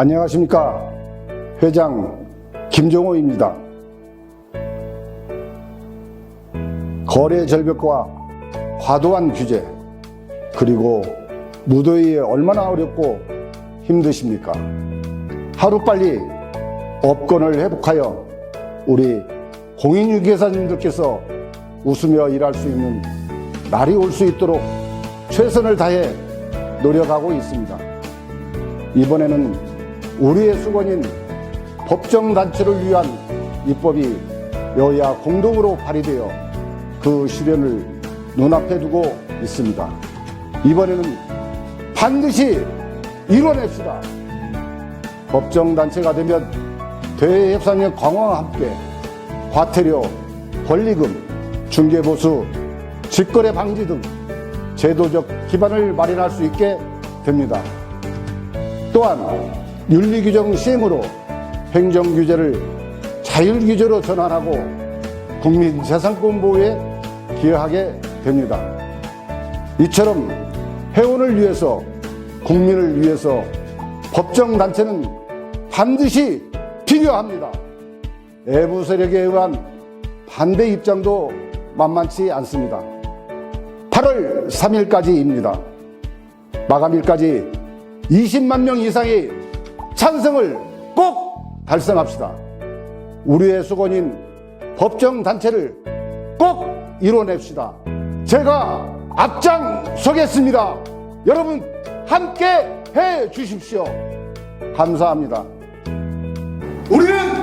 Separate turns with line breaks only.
안녕하십니까. 회장 김종호입니다. 거래 절벽과 과도한 규제, 그리고 무더위에 얼마나 어렵고 힘드십니까? 하루빨리 업권을 회복하여 우리 공인중개사님들께서 웃으며 일할 수 있는 날이 올 수 있도록 최선을 다해 노력하고 있습니다. 이번에는 우리의 수건인 법정단체를 위한 입법이 여야 공동으로 발의되어 그 실현을 눈앞에 두고 있습니다. 이번에는 반드시 이뤄냅시다. 법정단체가 되면 대협상력 강화와 함께 과태료, 권리금, 중개보수, 직거래 방지 등 제도적 기반을 마련할 수 있게 됩니다. 또한 윤리규정 시행으로 행정규제를 자율규제로 전환하고 국민 재산권 보호에 기여하게 됩니다. 이처럼 회원을 위해서 국민을 위해서 법정단체는 반드시 필요합니다. 외부 세력에 의한 반대 입장도 만만치 않습니다. 8월 3일까지입니다. 마감일까지 20만 명 이상의 찬성을 꼭 달성합시다. 우리의 수건인 법정단체를 꼭 이뤄냅시다. 제가 앞장 서겠습니다. 여러분 함께 해 주십시오. 감사합니다.
우리는!